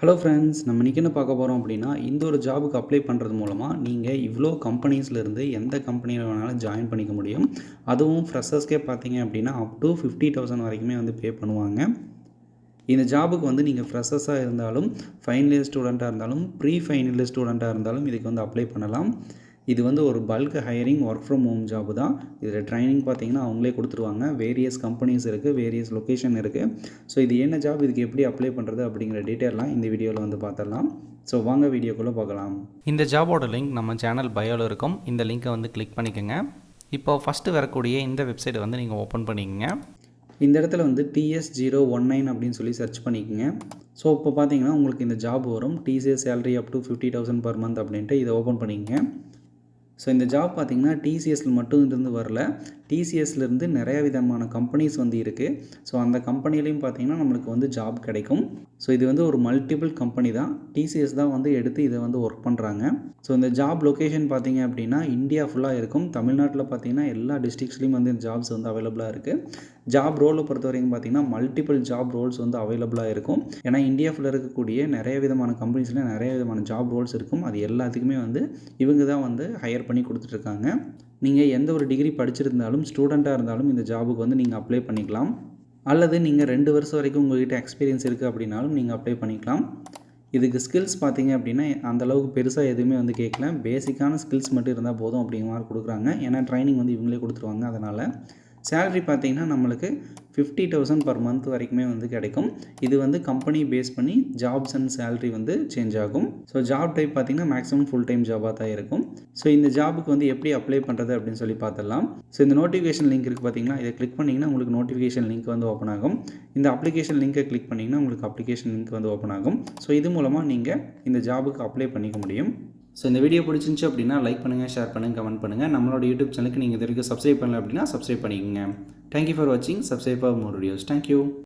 Hello friends நம்ம இன்றைக்கி என்ன பார்க்க போகிறோம் அப்படின்னா இந்த ஒரு ஜாபுக்கு அப்ளை பண்ணுறது மூலமாக நீங்கள் இவ்வளோ கம்பெனிஸ்லேருந்து எந்த கம்பெனியில் வேணாலும் ஜாயின் பண்ணிக்க முடியும். அதுவும் ஃப்ரெஷர்ஸ்க்கே பார்த்தீங்க அப்படின்னா அப் டு ஃபிஃப்டி தௌசண்ட் வரைக்குமே வந்து பே பண்ணுவாங்க. இந்த ஜாபுக்கு வந்து நீங்கள் ஃப்ரெஷர்ஸாக இருந்தாலும் ஃபைனல் இயர் ஸ்டூடெண்ட்டாக இருந்தாலும் ப்ரீ ஃபைனல் இயர் ஸ்டூடெண்ட்டாக இருந்தாலும் இதுக்கு வந்து அப்ளை பண்ணலாம். இது வந்து ஒரு bulk hiring work from home job தான். இதில் ட்ரைனிங் பார்த்தீங்கன்னா அவங்களே கொடுத்துருவாங்க. வேரியஸ் கம்பெனிஸ் இருக்குது வேரியஸ் லொக்கேஷன் இருக்குது ஸோ இது என்ன ஜாப் இதுக்கு எப்படி அப்ளை பண்ணுறது அப்படிங்கிற டீட்டெயிலாம் இந்த வீடியோவில் வந்து பார்த்துடலாம் ஸோ வாங்க வீடியோக்குள்ளே பார்க்கலாம் இந்த ஜாபோட லிங்க் நம்ம சேனல் பயோவில் இருக்கும். இந்த லிங்க்கை வந்து கிளிக் பண்ணிக்கோங்க. இப்போ ஃபஸ்ட்டு வரக்கூடிய இந்த வெப்சைட்டை வந்து நீங்கள் ஓப்பன் பண்ணிக்கோங்க. இந்த இடத்துல வந்து டிஎஸ் ஜீரோ ஒன் நைன் அப்படின்னு சொல்லி சர்ச் பண்ணிக்கோங்க. ஸோ இப்போ பார்த்தீங்கன்னா உங்களுக்கு இந்த ஜாப் வரும். TCS salary up to fifty thousand per month அப்படின்ட்டு இதை ஓப்பன் பண்ணிக்கங்க. ஸோ இந்த ஜாப் பார்த்திங்கன்னா டிசிஎஸ்ல மட்டும் இருந்து வரல. டிசிஎஸ்லேருந்து நிறைய விதமான கம்பெனிஸ் வந்து இருக்குது ஸோ அந்த கம்பெனிலையும் பார்த்தீங்கன்னா நம்மளுக்கு வந்து ஜாப் கிடைக்கும். ஸோ இது வந்து ஒரு மல்டிபிள் கம்பெனி தான். டிசிஎஸ் தான் வந்து எடுத்து இதை வந்து ஒர்க் பண்ணுறாங்க ஸோ இந்த ஜாப் லொக்கேஷன் பார்த்தீங்க அப்படின்னா இந்தியா ஃபுல்லாக இருக்கும். தமிழ்நாட்டில் பார்த்தீங்கன்னா எல்லா டிஸ்ட்ரிக்ஸ்லேயும் வந்து இந்த ஜாப்ஸ் வந்து அவைலபிளாக இருக்குது ஜாப் ரோலை பொறுத்த வரைக்கும் பார்த்தீங்கன்னா மல்டிபிள் ஜாப் ரோல்ஸ் வந்து அவைலபிளாக இருக்கும். ஏன்னா இந்தியா ஃபுல்லாக இருக்கக்கூடிய நிறைய விதமான கம்பெனிஸில் நிறைய விதமான ஜாப் ரோல்ஸ் இருக்கும். அது எல்லாத்துக்குமே வந்து இவங்க தான் வந்து ஹையர் பண்ணி கொடுத்துட்ருக்காங்க நீங்கள் எந்த ஒரு டிகிரி படிச்சிருந்தாலும் ஸ்டூடெண்ட்டாக இருந்தாலும் இந்த ஜாபுக்கு வந்து நீங்கள் அப்ளை பண்ணிக்கலாம். அல்லது நீங்கள் ரெண்டு வருஷம் வரைக்கும் உங்கள்கிட்ட எக்ஸ்பீரியன்ஸ் இருக்குது அப்படின்னாலும் நீங்கள் அப்ளை பண்ணிக்கலாம். இதுக்கு ஸ்கில்ஸ் பார்த்தீங்க அப்படின்னா அந்தளவுக்கு பெருசாக எதுவுமே வந்து கேட்கல. பேசிக்கான ஸ்கில்ஸ் மட்டும் இருந்தால் போதும் அப்படிங்கிற மாதிரி கொடுக்குறாங்க. ஏன்னா ட்ரைனிங் வந்து இவங்களே கொடுத்துருவாங்க. அதனால் சேலரி பார்த்தீங்கன்னா நம்மளுக்கு ஃபிஃப்டி தௌசண்ட் பர் மந்த் வரைக்குமே வந்து கிடைக்கும். இது வந்து கம்பெனி பேஸ் பண்ணி ஜாப்ஸ் அண்ட் சேலரி வந்து சேஞ்ச் ஆகும். ஸோ ஜாப் டைப் பார்த்தீங்கன்னா மேக்ஸிமம் ஃபுல் டைம் ஜாபாக தான் இருக்கும். ஸோ இந்த ஜாபுக்கு வந்து எப்படி அப்ளை பண்ணுறது அப்படின்னு சொல்லி பார்த்துடலாம் ஸோ இந்த நோட்டிஃபிகேஷன் லிங்க் இருக்குது பார்த்தீங்கன்னா இதை கிளிக் பண்ணிங்கன்னா உங்களுக்கு நோட்டிஃபிகேஷன் லிங்க் வந்து ஓப்பன் ஆகும். இந்த அப்ளிகேஷன் லிங்கை கிளிக் பண்ணிங்கன்னா உங்களுக்கு அப்ளிகேஷன் லிங்க் வந்து ஓப்பன் ஆகும். ஸோ இது மூலமாக நீங்கள் இந்த ஜாபுக்கு அப்ளை பண்ணிக்க முடியும். ஸோ இந்த வீடியோ பிடிச்சிருந்துச்சு அப்படின்னா லைக் பண்ணுங்கள் ஷேர் பண்ணுங்கள் கமெண்ட் பண்ணுங்கள் நம்மளோட யூடியூப் சேனலுக்கு நீங்கள் இது வரைக்கும் சப்ஸ்கிரைப் பண்ணல அப்படின்னா சப்ஸ்கிரைப் பண்ணிக்கோங்க. Thank you for watching. Subscribe for more videos. Thank you.